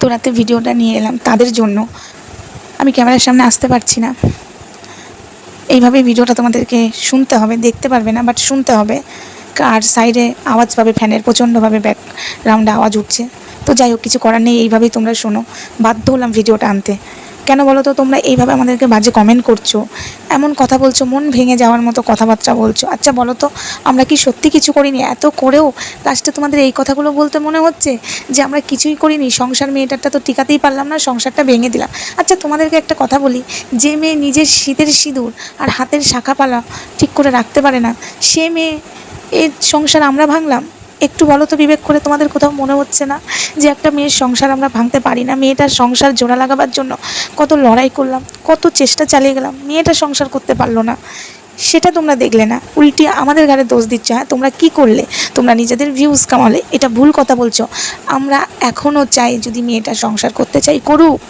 তো রাতে ভিডিওটা নিয়ে এলাম তাদের জন্য। আমি ক্যামেরার সামনে আসতে পারছি না। এইভাবে ভিডিওটা তোমাদেরকে শুনতে হবে, দেখতে পারবে না বাট শুনতে হবে। আর সাইডে আওয়াজ পাবে, ফ্যানের প্রচণ্ডভাবে ব্যাকগ্রাউন্ডে আওয়াজ উঠছে। তো যাই হোক, কিছু করার নেই, এইভাবেই তোমরা শোনো। বাধ্য হলাম ভিডিওটা আনতে। কেন বলো তো, তোমরা এইভাবে আমাদেরকে বাজে কমেন্ট করছ? এমন কথা বলছো, মন ভেঙে যাওয়ার মতো কথাবার্তা বলছো। আচ্ছা বলো তো, আমরা কি সত্যি কিছু করিনি? এত করেও লাস্টে তোমাদের এই কথাগুলো বলতে মনে হচ্ছে? যে আমরা কিছুই করিনি, সংসার মেয়েটারটা তো টিকাতেই পারলাম না, সংসারটা ভেঙে দিলাম। আচ্ছা তোমাদেরকে একটা কথা বলি, যে মেয়ে নিজের শীতের সিঁদুর আর হাতের শাখাপালা ঠিক করে রাখতে পারে না, সে মেয়ে এর সংসার আমরা ভাঙলাম? একটু বলো তো বিবেক করে তোমাদের কোথাও মনে হচ্ছে না যে একটা মেয়ের সংসার আমরা ভাঙতে পারি না? মেয়েটার সংসার জোড়া লাগাবার জন্য কত লড়াই করলাম, কত চেষ্টা চালিয়ে গেলাম, মেয়েটা সংসার করতে পারল না। সেটা তোমরা দেখলে না। উল্টে আমাদের ঘাড়ে দোষ দিচ্ছ হ্যাঁ? তোমরা কি করলে? তোমরা নিজেদের ভিউজ কামালে। এটা ভুল কথা বলছো। আমরা এখনও চাই যদি মেয়েটা সংসার করতে চাই, করুক।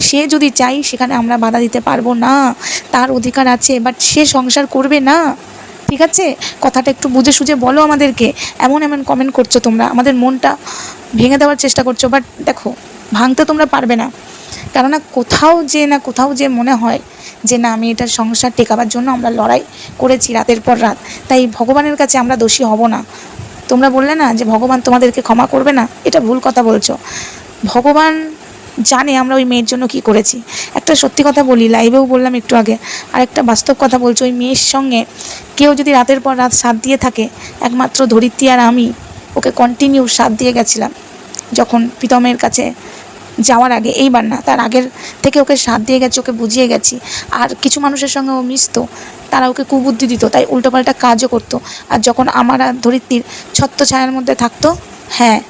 সে যদি চাই, সেখানে আমরা বাধা দিতে পারব না। তার অধিকার আছে বাট সে সংসার করবে না। ঠিক আছে? কথাটা একটু বুঝে সুঝে বলো আমাদেরকে। এমন এমন কমেন্ট করছ তোমরা। আমাদের মনটা ভেঙে দেওয়ার চেষ্টা করছ। বাট দেখো, ভাঙতে তোমরা পারবে না। কেননা কোথাও যে না কোথাও যে মনে হয় যে, না, আমি এটার সংসার টেকাবার জন্য আমরা লড়াই করেছি রাতের পর রাত। তাই ভগবানের কাছে আমরা দোষী হব না। তোমরা বললে না যে, ভগবান তোমাদেরকে ক্ষমা করবে না? এটা ভুল কথা বলছো। ভগবান জানে আমরা ওই মেয়ের জন্য কি করেছি। একটা সত্যি কথা বলি লাইভেও বললাম একটু আগে আর একটা বাস্তব কথা বলছো, ওই মেয়ের সঙ্গে কেউ যদি রাতের পর রাত সাথ দিয়ে থাকে, একমাত্র ধরিত্রী আর আমি, ওকে কন্টিনিউ সাথ দিয়ে গেছিলাম, যখন প্রীতমের কাছে যাওয়ার আগে, এইবার না, তার আগের থেকে ওকে সাথ দিয়ে গেছি, ওকে বুঝিয়ে গেছি। আর কিছু মানুষের সঙ্গে ও মিশতো, তারা ওকে কুবুদ্ধি দিত, তাই উল্টোপাল্টা কাজও করতো। আর যখন আমার আর ধরিত্রীর ছত্র ছায়ার মধ্যে থাকতো হ্যাঁ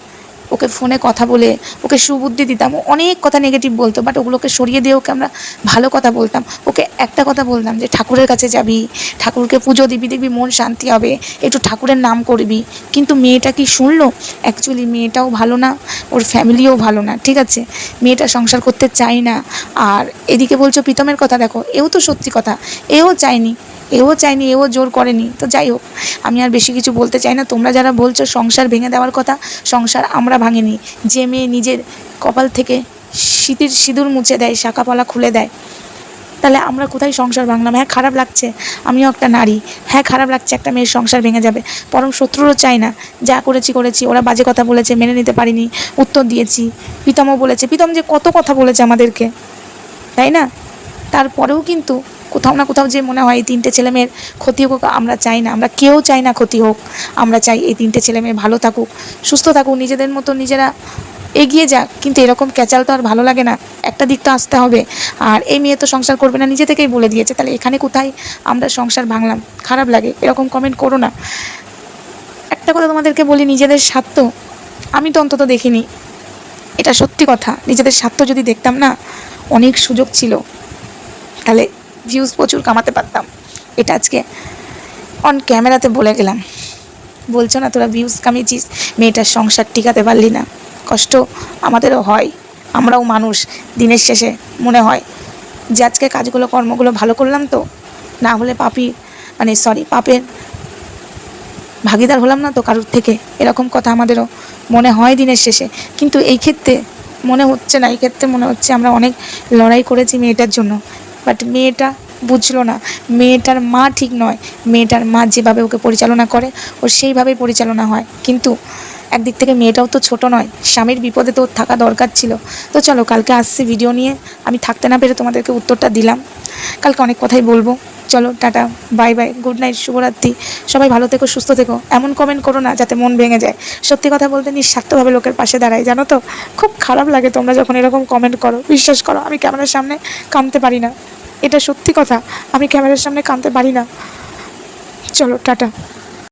ওকে ফোনে কথা বলে, ওকে সুবুদ্ধি দিতাম, ও অনেক কথা নেগেটিভ বলতো বাট ওগুলোকে সরিয়ে দিয়ে ওকে আমরা ভালো কথা বলতাম। ওকে একটা কথা বলতাম যে, ঠাকুরের কাছে যাবি, ঠাকুরকে পুজো দিবি, দেখবি মন শান্তি হবে, একটু ঠাকুরের নাম করবি। কিন্তু মেয়েটা কি শুনলো? অ্যাকচুয়ালি মেয়েটাও ভালো না, ওর ফ্যামিলিও ভালো না, ঠিক আছে? মেয়েটা সংসার করতে চায় না। আর এদিকে বলছো, প্রীতমের কথা দেখো, এও তো সত্যি কথা, এও চায়নি। এও চায়নি, এও জোর করেনি। তো যাই হোক, আমি আর বেশি কিছু বলতে চাই না। তোমরা যারা বলছো সংসার ভেঙে দেওয়ার কথা, সংসার আমরা ভাঙিনি। যে মেয়ে নিজের কপাল থেকে শীতের সিঁদুর মুছে দেয়, শাখাপালা খুলে দেয়, তাহলে আমরা কোথায় সংসার ভাঙলাম? হ্যাঁ খারাপ লাগছে, আমিও একটা নারী। হ্যাঁ খারাপ লাগছে, একটা মেয়ের সংসার ভেঙে যাবে। বরং শত্রুরও চাই না। যা করেছি করেছি, ওরা বাজে কথা বলেছে, মেনে নিতে পারিনি, উত্তর দিয়েছি। প্রীতমও বলেছে প্রীতম যে কত কথা বলেছে আমাদেরকে, তাই না? তারপরেও কিন্তু কোথাও না কোথাও যে মনে হয় এই তিনটে ছেলে মেয়ের ক্ষতি হোক, আমরা চাই না। আমরা কেউ চাই না ক্ষতি হোক। আমরা চাই এই তিনটে ছেলে মেয়ে ভালো থাকুক, সুস্থ থাকুক, নিজেদের মতো নিজেরা এগিয়ে যাক। কিন্তু এরকম ক্যাচাল তো আর ভালো লাগে না। একটা দিক তো আসতে হবে। আর এই মেয়ে তো সংসার করবে না, নিজে থেকেই বলে দিয়েছে। তাহলে এখানে কোথায় আমরা সংসার ভাঙলাম? খারাপ লাগে। এরকম কমেন্ট করো না। একটা কথা তোমাদেরকে বলি, নিজেদের স্বার্থ আমি তো অন্তত দেখিনি। এটা সত্যি কথা। নিজেদের স্বার্থ যদি দেখতাম না, অনেক সুযোগ ছিল। ভিউজ প্রচুর কামাতে পারতাম। এটা আজকে অন ক্যামেরাতে বলে গেলাম। বলছো না তোরা ভিউজ কামিয়েছিস? মেয়েটার সংসার টিকাতে পারলি না। কষ্ট আমাদেরও হয়। আমরাও মানুষ। দিনের শেষে মনে হয় যে আজকে কাজগুলো, কর্মগুলো ভালো করলাম তো। না হলে পাপি মানে সরি পাপের ভাগিদার হলাম না তো কারোর থেকে। এরকম কথা আমাদেরও মনে হয় দিনের শেষে। কিন্তু এই ক্ষেত্রে মনে হচ্ছে না। এই ক্ষেত্রে মনে হচ্ছে আমরা অনেক লড়াই করেছি মেয়েটার জন্য। বাট মেয়েটা বুঝলো না। মেয়েটার মা ঠিক নয়। মেয়েটার মা যেভাবে ওকে পরিচালনা করে, ও সেইভাবেই পরিচালনা হয়। কিন্তু একদিক থেকে মেয়েটাও তো ছোট নয়। স্বামীর বিপদে তো থাকা দরকার ছিল। তো চলো, কালকে আসছি ভিডিও নিয়ে। আমি থাকতে না পেরে তোমাদেরকে উত্তরটা দিলাম। কালকে অনেক কথাই বলব। চলো, tata bye bye good night শুভরাত্রি। সবাই ভালো থেকো, সুস্থ থেকো। এমন কমেন্ট করো না যাতে মন ভেঙে যায়। সত্যি কথা বলতে নিঃস্বার্থভাবে লোকের পাশে দাঁড়াই, জানো তো? খুব খারাপ লাগে তোমরা যখন এরকম কমেন্ট করো। বিশ্বাস করো, আমি ক্যামেরার সামনে কামতে পারি না। এটা সত্যি কথা। আমি ক্যামেরার সামনে কাঁদতে পারি না। চলো টাটা।